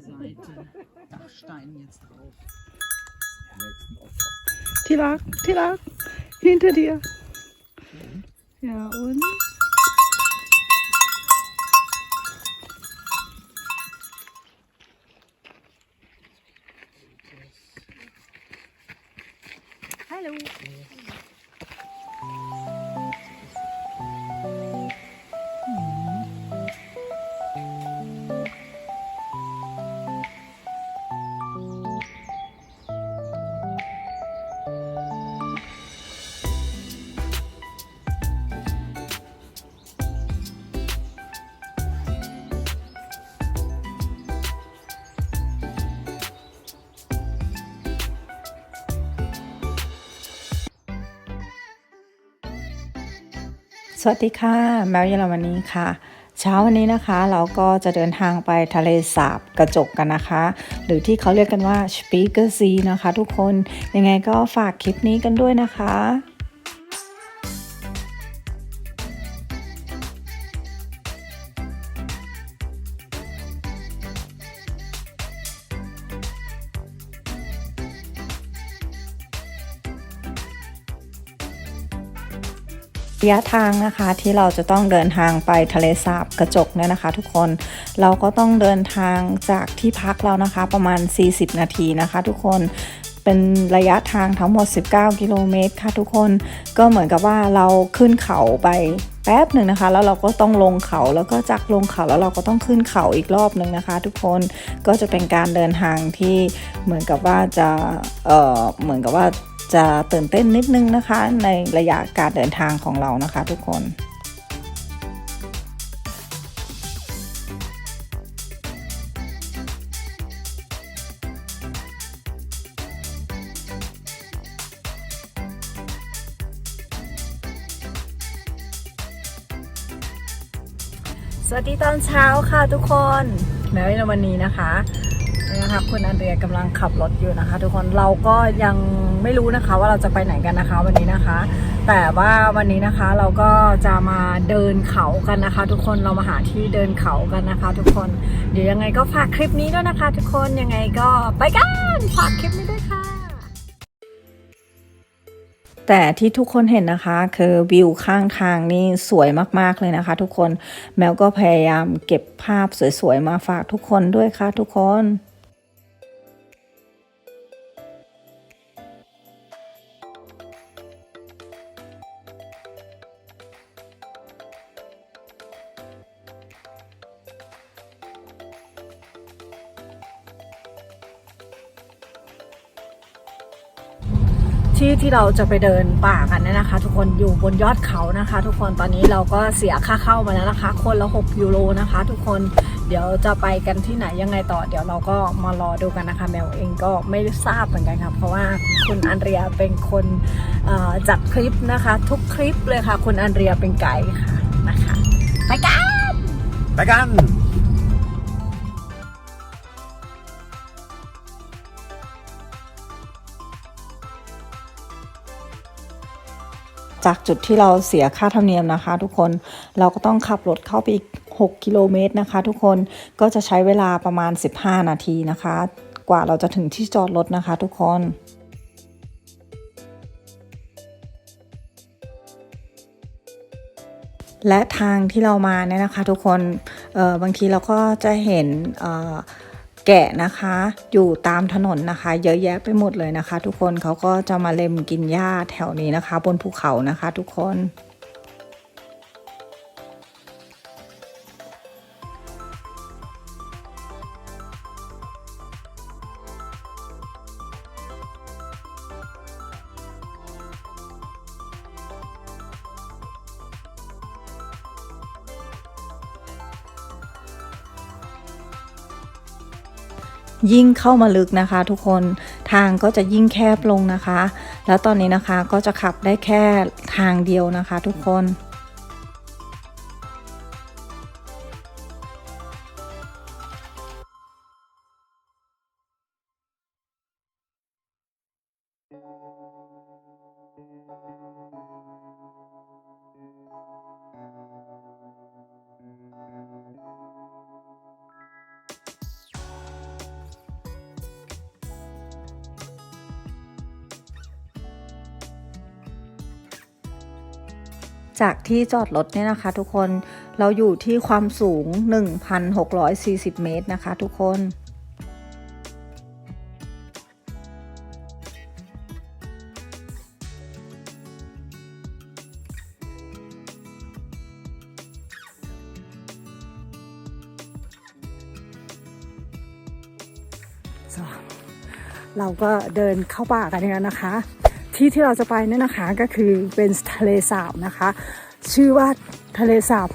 Seite Dachstein jetzt drauf. Tilak, Tilak, hinter dir. Ja, und? สวัสดีค่ะ แมวเยอรมนีค่ะ เช้าวันนี้นะคะเราก็จะเดินทางไปทะเลสาบกระจกกันนะคะ หรือที่เขาเรียกกันว่า s p i e g e r s e e นะคะ ทุกคนยังไงก็ฝากคลิปนี้กันด้วยนะคะ ระยะทางนะคะที่เราจะต้องเดินทางไปทะเลสาบกระจกเนี่ยนะคะ ทุกคนเราก็ต้องเดินทางจากที่พักเรานะคะ ประมาณ 40 นาทีนะคะ ทุกคนเป็นระยะทางทั้งหมด 19 กิโลเมตรค่ะทุกคนก็เหมือนกับว่าเราขึ้นเขาไปแป๊บหนึ่งนะคะ แล้วเราก็ต้องลงเขาแล้วก็จากลงเขาแล้วเราก็ต้องขึ้นเขาอีกรอบหนึ่งนะคะ ทุกคนก็จะเป็นการเดินทางที่เหมือนกับว่าจะเออเหมือนกับว่า จะตื่นเต้นนิดนึงนะคะ ในระยะการเดินทางของเรานะคะทุกคนสวัสดีตอนเช้าค่ะทุกคนแม้ว่าวันนี้นะคะ นะคะคุณอันเดียกำลังขับรถอยู่นะคะ ทุกคนเราก็ยังไม่รู้นะคะว่าเราจะไปไหนกันนะคะวันนี้นะคะ แต่ว่าวันนี้นะคะเราก็จะมาเดินเขากันนะคะ ทุกคนเรามาหาที่เดินเขากันนะคะ ทุกคนเดี๋ยวยังไงก็ฝากคลิปนี้ด้วยนะคะ ทุกคนยังไงก็ไปกันฝากคลิปนี้ด้วยค่ะแต่ที่ทุกคนเห็นนะคะ คือวิวข้างทางนี่สวยมากๆเลยนะคะ ทุกคนแมวก็พยายามเก็บภาพสวยๆมาฝากทุกคนด้วยค่ะทุกคน ที่เราจะไปเดินป่ากันเนี่ยนะคะ ทุกคนอยู่บนยอดเขานะคะ ทุกคนตอนนี้เราก็เสียค่าเข้ามาแล้วนะคะ คนละ 6 ยูโรนะคะ ทุกคนเดี๋ยวจะไปกันที่ไหนยังไงต่อ เดี๋ยวเราก็มารอดูกันนะคะ แมวเองก็ไม่ทราบเหมือนกันค่ะเพราะว่าคุณอันเรียเป็นคนจัดคลิปนะคะ ทุกคลิปเลยค่ะ คุณอันเรียเป็นไกด์ค่ะนะคะไปกันไปกัน จากจุดที่เราเสียค่าธรรมเนียมนะคะ ทุกคนเราก็ต้องขับรถเข้าไปอีก 6 กิโลเมตรนะคะ ทุกคนก็จะใช้เวลาประมาณ 15 นาทีนะคะ กว่าเราจะถึงที่จอดรถนะคะ ทุกคนและทางที่เรามาเนี่ยนะคะ ทุกคนบางทีเราก็จะเห็น แกะนะคะ อยู่ตามถนนนะคะ เยอะแยะไปหมดเลยนะคะ ทุกคนเขาก็จะมาเล็มกินหญ้าแถวนี้นะคะ บนภูเขานะคะ ทุกคน ยิ่งเข้ามาลึกนะคะ ทุกคนทางก็จะยิ่งแคบลงนะคะ แล้วตอนนี้นะคะก็จะขับได้แค่ทางเดียวนะคะ ทุกคน จากที่จอดรถเนี่ยนะคะ ทุกคนเราอยู่ที่ความสูง 1,640 เมตรนะคะ ทุกคนเราก็เดินเข้าป่ากันแล้วนะคะ ที่ที่เราจะไปเนี่ยนะคะก็คือเป็นทะเลสาบนะคะ ชื่อว่าทะเลสาบ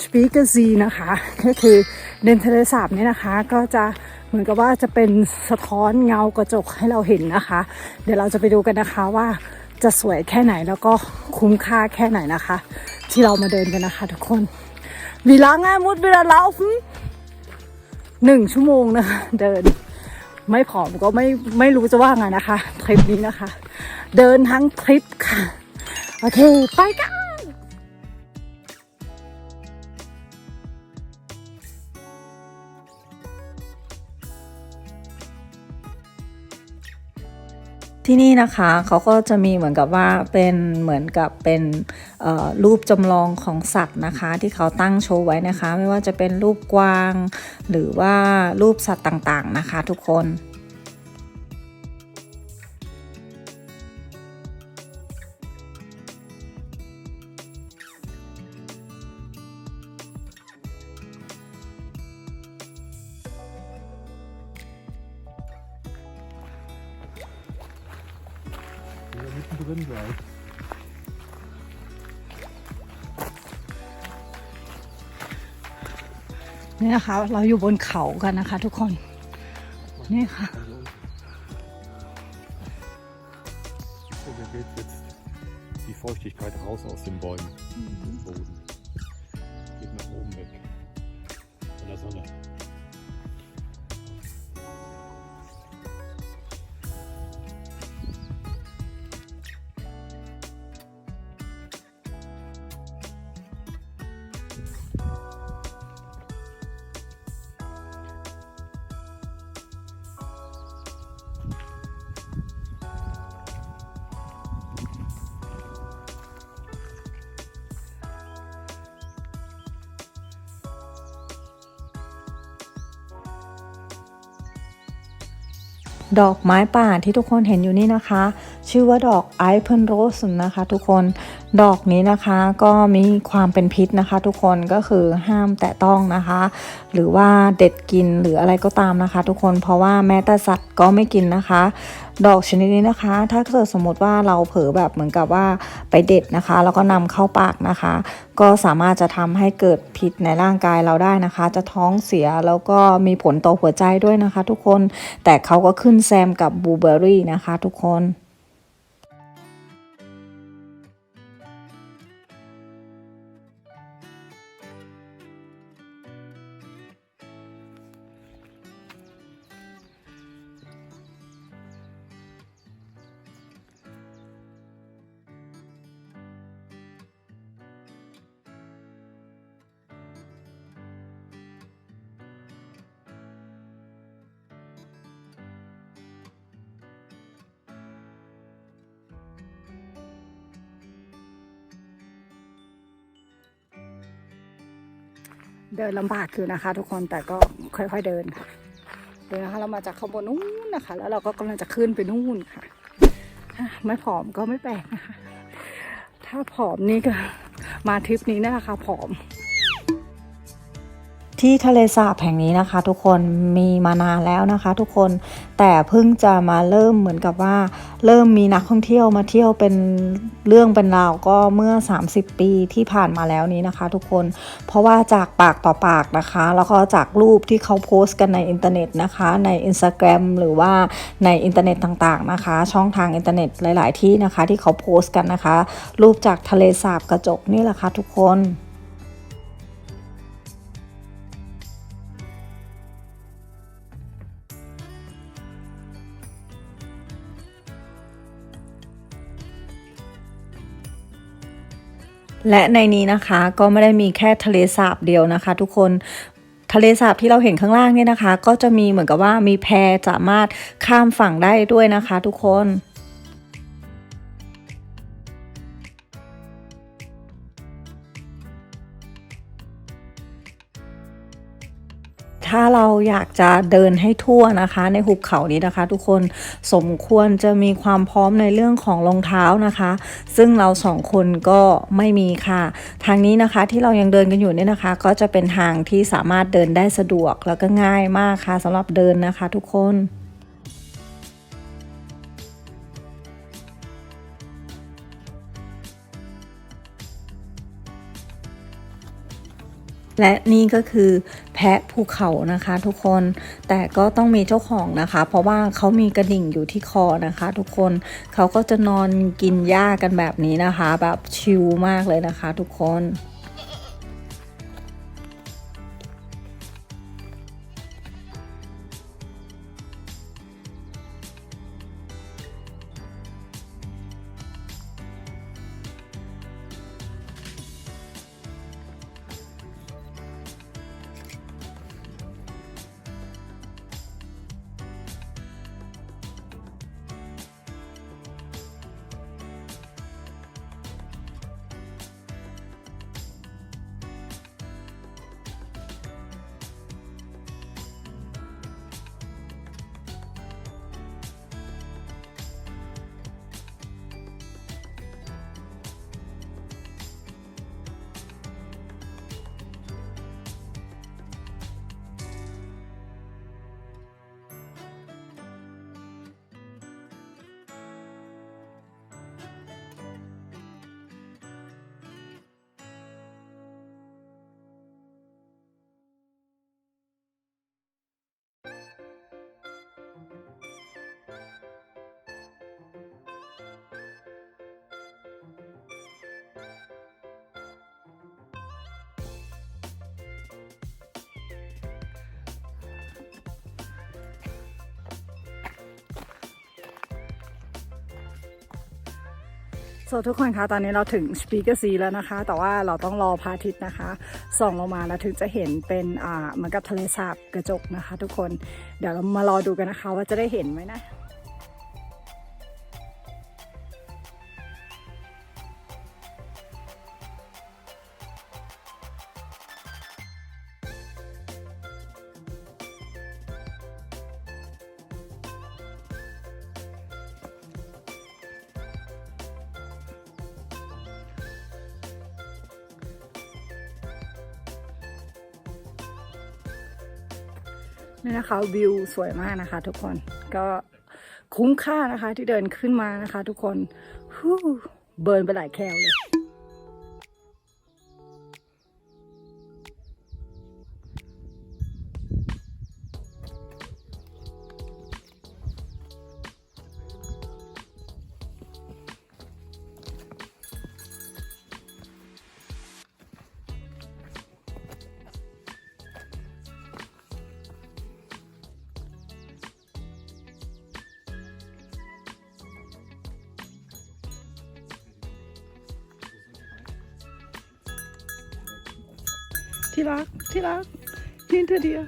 สปีกซีนะคะก็คือเดินทะเลสาบเนี่ยนะคะ ก็จะเหมือนกับว่าจะเป็นสะท้อนเงากระจกให้เราเห็นนะคะ เดี๋ยวเราจะไปดูกันนะคะว่าจะสวยแค่ไหนแล้วก็คุ้มค่าแค่ไหนนะคะ ที่เรามาเดินกันนะคะ ทุกคนวีลางามุดเวลาเลาหนึ่งชั่วโมงนะคะ เดินไม่ผอมก็ไม่ไม่รู้จะว่าไงนะคะทริปนี้นะคะ เดินทั้งทริปค่ะ โอเค ไปกันที่นี่นะคะเขาก็จะมีเหมือนกับว่าเป็นเหมือนกับเป็นรูปจำลองของสัตว์นะคะ ที่เขาตั้งโชว์ไว้นะคะ ไม่ว่าจะเป็นรูปกวาง หรือว่ารูปสัตว์ต่างๆนะคะ ทุกคน นี่นะคะ เราอยู่บนเขากันนะคะ ทุกคน นี่ค่ะ So, hier geht jetzt die Feuchtigkeit raus aus den Bäumen, im Boden. ดอกไม้ป่าที่ทุกคนเห็นอยู่นี่นะคะ ชื่อว่าดอกไอเพนโรสนะคะ ทุกคนดอกนี้นะคะก็มีความเป็นพิษนะคะ ทุกคนก็คือห้ามแตะต้องนะคะ หรือว่าเด็ดกินหรืออะไรก็ตามนะคะ ทุกคนเพราะว่าแม้แต่สัตว์ก็ไม่กินนะคะ ดอกชนิดนี้นะคะ ถ้าเกิดสมมติว่าเราเผลอแบบเหมือนกับว่าไปเด็ดนะคะ แล้วก็นำเข้าปากนะคะ ก็สามารถจะทำให้เกิดพิษในร่างกายเราได้นะคะ จะท้องเสียแล้วก็มีผลต่อหัวใจด้วยนะคะ ทุกคนแต่เขาก็ขึ้นแซมกับบลูเบอร์รี่นะคะ ทุกคน เดินลำบากคือนะคะ ทุกคนแต่ก็ค่อยๆเดินค่ะเดินนะคะเรามาจากข้างบนนู้นนะคะ แล้วเราก็กำลังจะขึ้นไปนู่นค่ะอะไม่ผอมก็ไม่แปลกนะคะถ้าผอมนี่ก็มาทริปนี้นะคะผอม ที่ทะเลสาบแห่งนี้นะคะ ทุกคนมีมานานแล้วนะคะ ทุกคนแต่เพิ่งจะมาเริ่มเหมือนกับว่า เริ่มมีนักท่องเที่ยวมาเที่ยวเป็นเรื่องเป็นราวก็เมื่อ 30 ปีที่ผ่านมาแล้วนี้นะคะ ทุกคน เพราะว่าจากปากต่อปากนะคะ แล้วก็จากรูปที่เขาโพสต์กันในอินเทอร์เน็ตนะคะ ใน Instagram หรือว่าในอินเทอร์เน็ตต่างๆนะคะ ช่องทางอินเทอร์เน็ตหลาย ๆ ที่นะคะที่เขาโพสต์กันนะคะ รูปจากทะเลสาบกระจกนี่แหละค่ะทุกคน และในนี้นะคะก็ไม่ได้มีแค่ทะเลสาบเดียวนะคะ ทุกคนทะเลสาบที่เราเห็นข้างล่างเนี่ยนะคะ ก็จะมีเหมือนกับว่ามีแพสามารถข้ามฝั่งได้ด้วยนะคะ ทุกคน ถ้าเราอยากจะเดินให้ทั่วนะคะ ในหุบเขานี้นะคะ ทุกคนสมควรจะมีความพร้อมในเรื่องของรองเท้านะคะ ซึ่งเราสองคนก็ไม่มีค่ะ ทางนี้นะคะที่เรายังเดินกันอยู่เนี่ยนะคะ ก็จะเป็นทางที่สามารถเดินได้สะดวกแล้วก็ง่ายมากค่ะสำหรับเดินนะคะ ทุกคน และนี่ก็คือแพะภูเขานะคะ ทุกคนแต่ก็ต้องมีเจ้าของนะคะ เพราะว่าเขามีกระดิ่งอยู่ที่คอนะคะ ทุกคนเขาก็จะนอนกินหญ้ากันแบบนี้นะคะ แบบชิลมากเลยนะคะ ทุกคน สวัสดีทุกคนคะตอนนี้เราถึงสปีกเกอร์ซีแล้วนะคะ แต่ว่าเราต้องรอพระอาทิตย์นะคะ ส่องลงมาแล้วถึงจะเห็นเป็นอ่าเหมือนกับทะเลสาบกระจกนะคะ ทุกคนเดี๋ยวเรามารอดูกันนะคะว่าจะได้เห็นไหมนะ นี่นะคะวิวสวยมากนะคะ ทุกคนก็คุ้มค่านะคะที่เดินขึ้นมานะคะ ทุกคนฮู้เบิร์นไปหลายแคลเลย ที่รักที่รัก hinter dir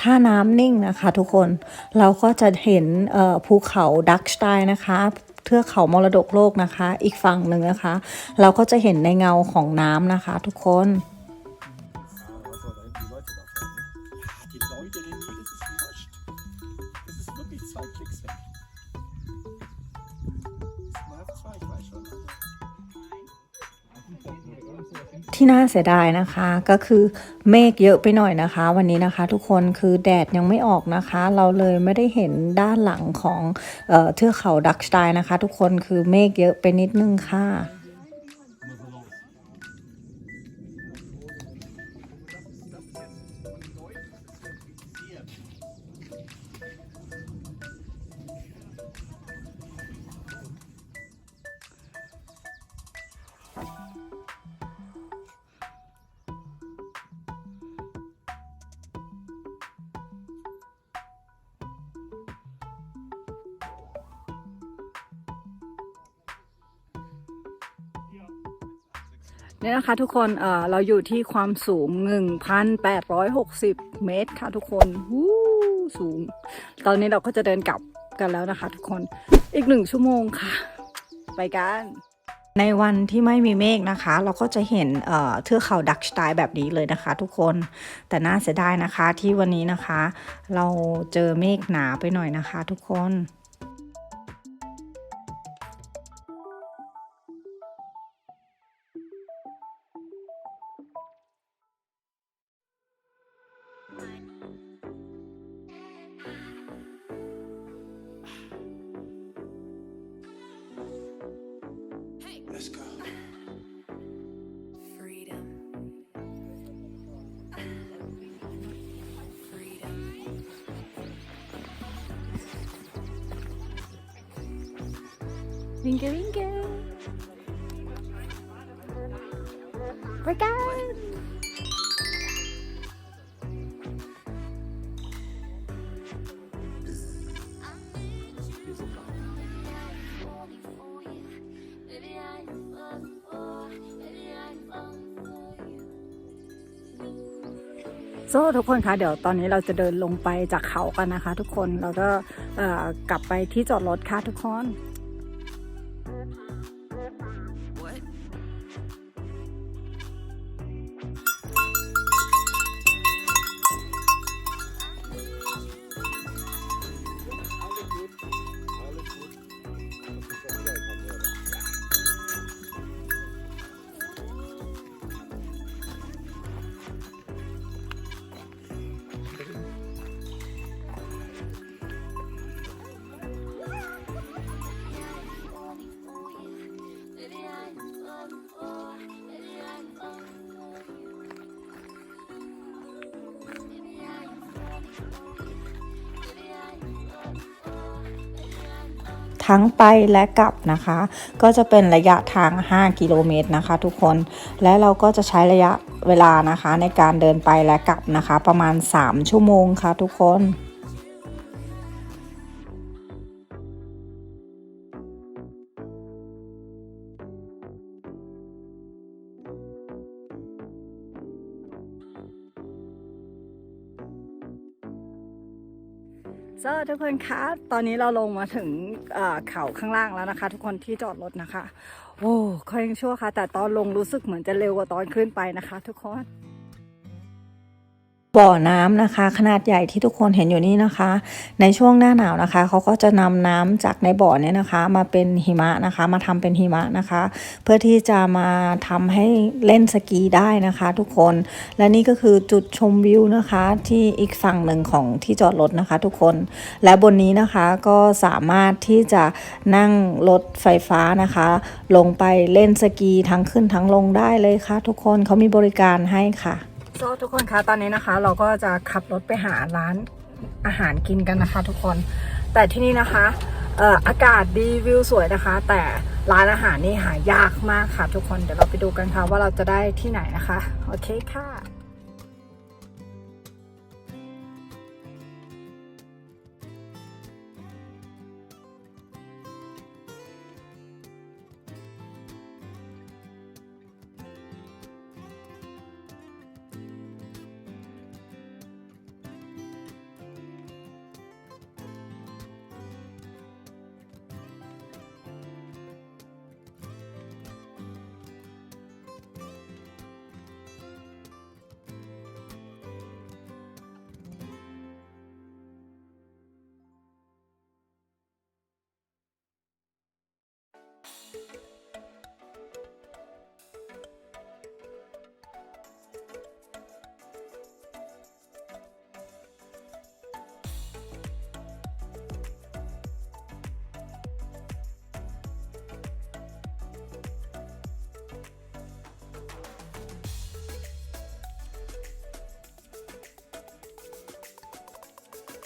ถ้าน้ำนิ่งนะคะทุกคนเราก็จะเห็นภูเขาดักสไตน์นะคะ เทือกเขามรดกโลกนะคะ อีกฝั่งหนึ่งนะคะ เราก็จะเห็นในเงาของน้ำนะคะ ทุกคน ที่น่าเสียดายนะคะ ก็คือเมฆเยอะไปหน่อยนะคะ วันนี้นะคะ ทุกคนคือแดดยังไม่ออกนะคะ เราเลยไม่ได้เห็นด้านหลังของเออเทือกเขาดักสไตน์นะคะ ทุกคนคือเมฆเยอะไปนิดนึงค่ะ เนี่ยนะคะทุกคนเออเราอยู่ที่ความสูง 1,860 เมตรค่ะทุกคนวู้สูง ตอนนี้เราก็จะเดินกลับกันแล้วนะคะ ทุกคนอีกหนึ่งชั่วโมงค่ะ ไปกัน ในวันที่ไม่มีเมฆนะคะ เราก็จะเห็นเอ่อเทือกเขาดักสไตล์แบบนี้เลยนะคะ ทุกคนแต่น่าเสียดายนะคะที่วันนี้นะคะ เราเจอเมฆหนาไปหน่อยนะคะ ทุกคน ไปกัน โซ่ทุกคนคะเดี๋ยวตอนนี้เราจะเดินลงไปจากเขากันนะคะ ทุกคนแล้วก็กลับไปที่จอดรถค่ะทุกคน ทั้งไปและกลับนะคะ ก็จะเป็นระยะทาง 5 กิโลเมตรนะคะ ทุกคน และเราก็จะใช้ระยะเวลานะคะ ในการเดินไปและกลับนะคะ ประมาณ 3 ชั่วโมงค่ะทุกคน ทุกคนคะ ตอนนี้เราลงมาถึงเขาข้างล่างแล้วนะคะ ทุกคนที่จอดรถนะคะ โอ้ค่อยยังชั่วค่ะ แต่ตอนลงรู้สึกเหมือนจะเร็วกว่าตอนขึ้นไปนะคะ ทุกคน บ่อน้ำนะคะ ขนาดใหญ่ที่ทุกคนเห็นอยู่นี่นะคะ ในช่วงหน้าหนาวนะคะเขาก็จะนำน้ำจากในบ่อเนี่ยนะคะ มาเป็นหิมะนะคะ มาทำเป็นหิมะนะคะ เพื่อที่จะมาทำให้เล่นสกีได้นะคะ ทุกคนและนี่ก็คือจุดชมวิวนะคะ ที่อีกฝั่งหนึ่งของที่จอดรถนะคะ ทุกคนและบนนี้นะคะก็สามารถที่จะนั่งรถไฟฟ้านะคะ ลงไปเล่นสกีทั้งขึ้นทั้งลงได้เลยค่ะ ทุกคนเขามีบริการให้ค่ะ โซทุกคนคะตอนนี้นะคะ เราก็จะขับรถไปหาร้านอาหารกินกันนะคะ ทุกคน แต่ที่นี่นะคะเอ่ออากาศดีวิวสวยนะคะ แต่ร้านอาหารนี่หายากมากค่ะ ทุกคนเดี๋ยวเราไปดูกันค่ะว่าเราจะได้ที่ไหนนะคะ โอเคค่ะ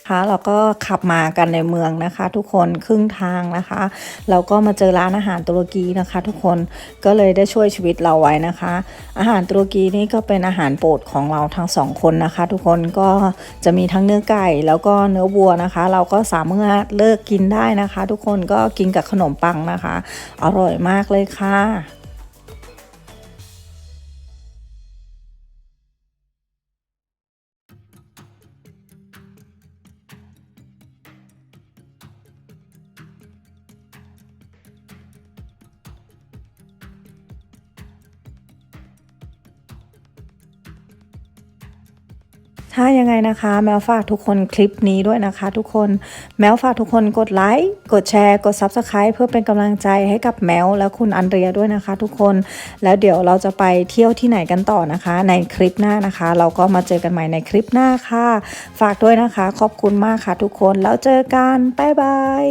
คะเราก็ขับมากันในเมืองนะคะ ทุกคนครึ่งทางนะคะเราก็มาเจอร้านอาหารตุรกีนะคะ ทุกคนก็เลยได้ช่วยชีวิตเราไว้นะคะ อาหารตุรกีนี่ก็เป็นอาหารโปรดของเราทั้งสองคนนะคะ ทุกคนก็จะมีทั้งเนื้อไก่แล้วก็เนื้อวัวนะคะ เราก็สามารถเลิกกินได้นะคะ ทุกคนก็กินกับขนมปังนะคะ อร่อยมากเลยค่ะ ถ้ายังไงนะคะ แมวฝากทุกคนคลิปนี้ด้วยนะคะ ทุกคนแมวฝากทุกคนกดไลค์กดแชร์กด Subscribe เพื่อเป็นกำลังใจให้กับแมวและคุณอันเรียด้วยนะคะ ทุกคนแล้วเดี๋ยวเราจะไปเที่ยวที่ไหนกันต่อนะคะ ในคลิปหน้านะคะ เราก็มาเจอกันใหม่ในคลิปหน้าค่ะ ฝากด้วยนะคะ ขอบคุณมากค่ะ ทุกคนแล้วเจอกันบ๊ายบาย